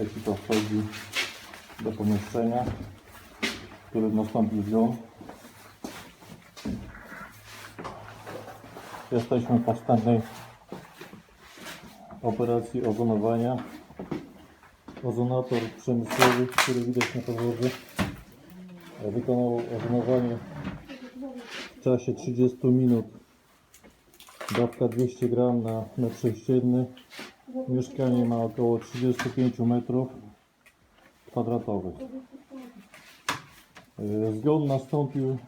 ekipa wchodzi do pomieszczenia, w którym nastąpi zgon. Jesteśmy po wstępnej operacji ozonowania. Ozonator przemysłowy, który widać na podłodze, wykonał ozonowanie w czasie 30 minut. Dawka 200 gram na metr sześcienny. Mieszkanie ma około 35 metrów kwadratowych. E, Zgon nastąpił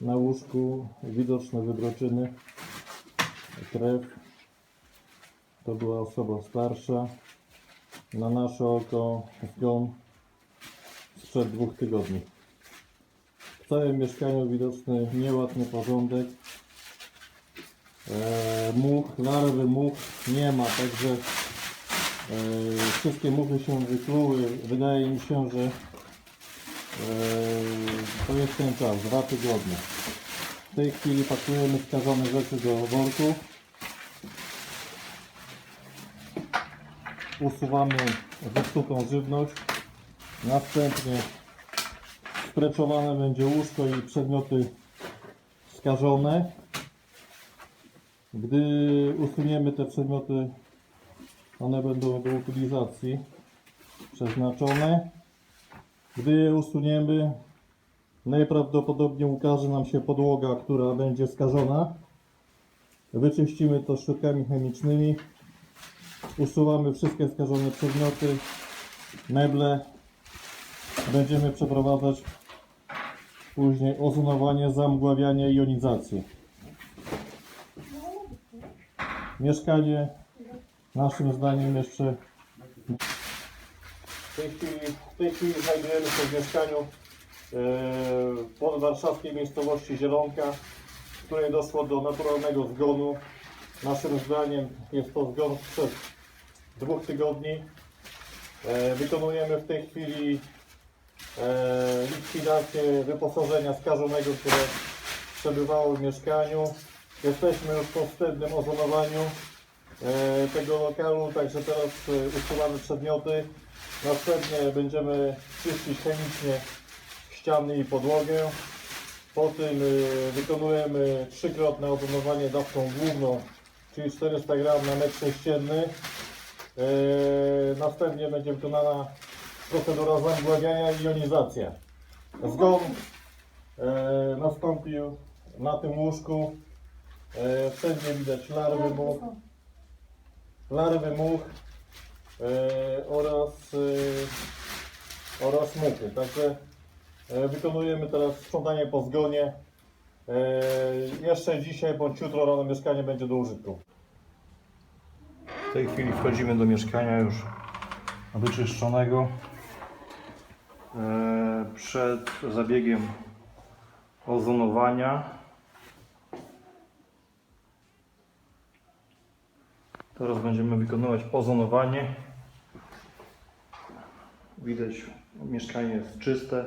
na łóżku, widoczne wybroczyny, krew. To była osoba starsza. Na nasze oko zgon sprzed dwóch tygodni. W całym mieszkaniu widoczny nieład, nieporządek. E, much, larwy much nie ma, także e, wszystkie muchy się wykluły. Wydaje mi się, że e, to jest ten czas, dwa tygodnie. W tej chwili pakujemy skażone rzeczy do worków. Usuwamy zepsutą żywność. Następnie spreczowane będzie łóżko i przedmioty skażone. Gdy usuniemy te przedmioty, one będą do utylizacji przeznaczone. Gdy je usuniemy, najprawdopodobniej ukaże nam się podłoga, która będzie skażona. Wyczyścimy to środkami chemicznymi. Usuwamy wszystkie skażone przedmioty, meble. Będziemy przeprowadzać później ozonowanie, zamgławianie i jonizację. Mieszkanie naszym zdaniem jeszcze w tej chwili, w tej chwili znajdujemy się w mieszkaniu e, pod warszawskiej miejscowości Zielonka, w której doszło do naturalnego zgonu. Naszym zdaniem jest to zgon sprzed dwóch tygodni. E, wykonujemy w tej chwili e, likwidację wyposażenia skażonego, które przebywało w mieszkaniu. Jesteśmy już po wstępnym ozonowaniu e, tego lokalu, także teraz e, usuwamy przedmioty. Następnie będziemy czyścić chemicznie ściany i podłogę. Po tym e, wykonujemy trzykrotne ozonowanie dawką główną, czyli 400 gram na metr sześcienny. Następnie będzie wykonana procedura zamgławiania i jonizacja. Zgon nastąpił na tym łóżku. E, wszędzie widać larwy much, larwy much e, oraz, e, oraz muchy. Także e, wykonujemy teraz sprzątanie po zgonie. E, jeszcze dzisiaj bądź jutro rano mieszkanie będzie do użytku. W tej chwili wchodzimy do mieszkania już wyczyszczonego. E, Przed zabiegiem ozonowania. Teraz będziemy wykonywać ozonowanie. Widać, mieszkanie jest czyste.